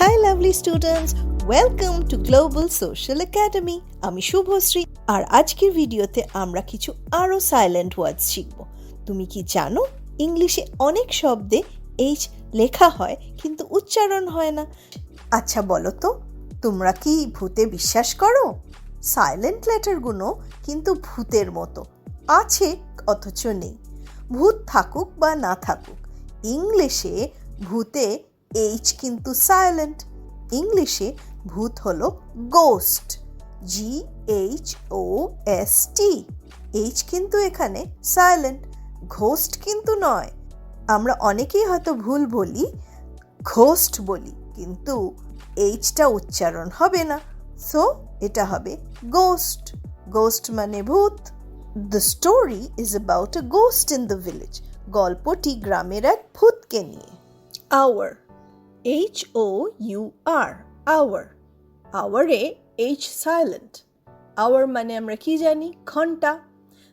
Hi lovely students welcome to global social academy আমি শুভশ্রী। আর আজকের ভিডিওতে আমরা কিছু আরও সাইলেন্ট ওয়ার্ডস শিখব। তুমি কি জানো, ইংলিশে অনেক শব্দে এইচ লেখা হয়, কিন্তু উচ্চারণ হয় না। আচ্ছা বলো তো, তোমরা কি ভূতে বিশ্বাস করো? সাইলেন্ট লেটারগুলো কিন্তু ভূতের মতো। আছে, অথচ নেই। ভূত থাকুক বা না থাকুক, ইংলিশে ভূতে এইচ কিন্তু সাইলেন্ট ইংলিশে ভূত হলো ghost G H O S T H কিন্তু এখানে সাইলেন্ট ঘোস্ট কিন্তু নয়। আমরা অনেকেই হয়তো ভুল বলি ঘোস্ট বলি, কিন্তু এইচটা উচ্চারণ হবে না। সো এটা হবে গোস্ট গোস্ট মানে ভূত। The story is about a ghost in the village গল্পটি গ্রামের এক ভূতকে নিয়ে। Hour H O U R hour আওয়ারে H silent hour মানে আমরা কি জানি? ঘণ্টা।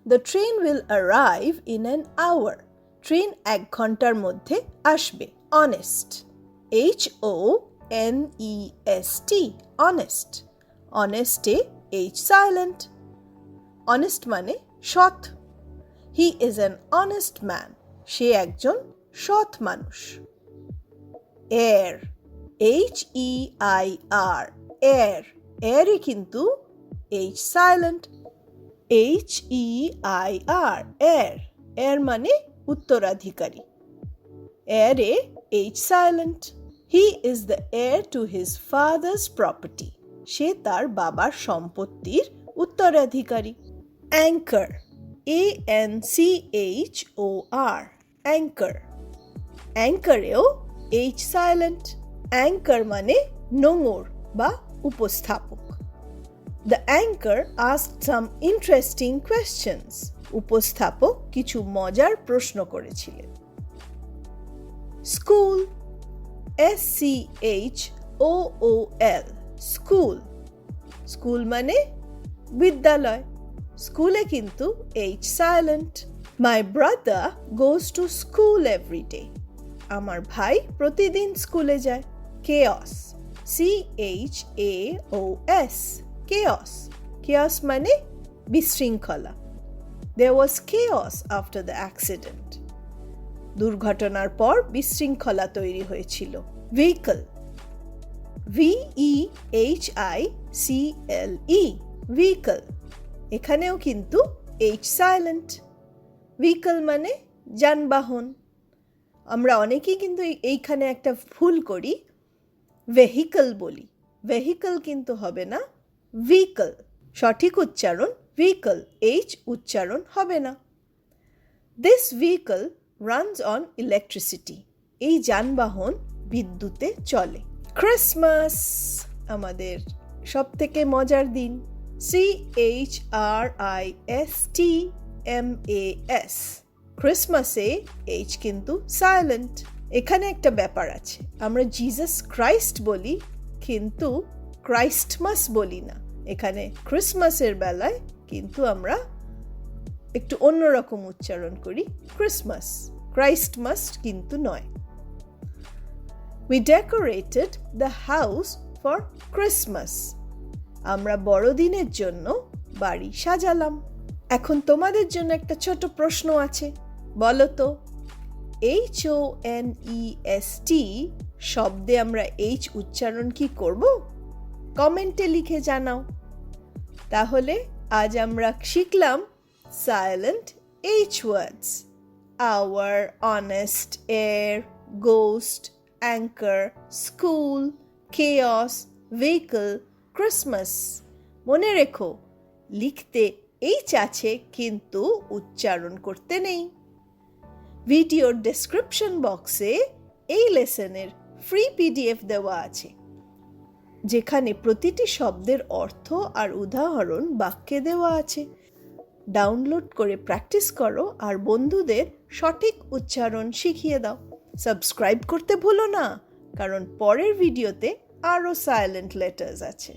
The train will arrive in an hour train এক ঘণ্টার মধ্যে আসবে। Honest H O N E S T honest অনেস্টে H silent honest মানে সৎ। He is an honest man সে একজন সৎ মানুষ। Heir H E I R heir এয়ারে কিন্তু H silent H E I R heir heir মানে উত্তরাধিকারী। এয়ারে H silent he is the heir to his father's property সে তার বাবার সম্পত্তির উত্তরাধিকারী। Anchor A N C H O R anchor অ্যাঙ্কারেও H silent anchor মানে নোঙর বা উপস্থাপক। The anchor ask some interesting questions উপস্থাপক কিছু মজার প্রশ্ন করেছিলেন। School S C H O O L school school মানে বিদ্যালয়। স্কুলে কিন্তু H silent my brother goes to school every day আমার ভাই প্রতিদিন স্কুলে যায়। Chaos C H A O S chaos chaos মানে বিশৃঙ্খলা। They was chaos after the accident দুর্ঘটনার পর বিশৃঙ্খলা তৈরি হয়েছিল। Vehicle V E H I C L E vehicle এখানেও কিন্তু এইচ সাইলেন্ট ভেহিকল মানে যানবাহন। আমরা অনেকেই কিন্তু এই- এইখানে একটা ভুল করি। ভেহিকল বলি। ভেহিকল কিন্তু হবে না ভেহিকল সঠিক উচ্চারণ ভেহিকল এইচ উচ্চারণ হবে না। This vehicle runs on electricity এই যানবাহন বিদ্যুতে চলে। ক্রিসমাস আমাদের সব থেকে মজার দিন। C H R I S T M A S ক্রিসমাসে H কিন্তু সাইলেন্ট এখানে একটা ব্যাপার আছে। আমরা জিজাস ক্রাইস্ট বলি, কিন্তু ক্রাইস্টমাস বলি না। এখানে ক্রিসমাসের বেলায় কিন্তু আমরা একটু অন্যরকম উচ্চারণ করি ক্রিসমাস ক্রাইস্টমাস কিন্তু নয়। We decorated the house for Christmas আমরা বড়দিনের জন্য বাড়ি সাজালাম। এখন তোমাদের জন্য একটা ছোট প্রশ্ন আছে। বলো তো H O N E S T শব্দে আমরা এইচ উচ্চারণ কি করব? কমেন্টে লিখে জানাও। তাহলে আজ আমরা শিখলাম silent H words hour honest heir ghost anchor school chaos vehicle Christmas মনে রেখো, লিখতে এইচ আছে কিন্তু উচ্চারণ করতে নেই। ভিডিওর ডেসক্রিপশন বক্সে এই লেসনের ফ্রি পিডিএফ দেওয়া আছে, যেখানে প্রতিটি শব্দের অর্থ আর উদাহরণ বাক্যে দেওয়া আছে। ডাউনলোড করে প্র্যাকটিস করো আর বন্ধুদের সঠিক উচ্চারণ শিখিয়ে দাও। সাবস্ক্রাইব করতে ভুলো না, কারণ পরের ভিডিওতে আরও সাইলেন্ট লেটার্স আছে।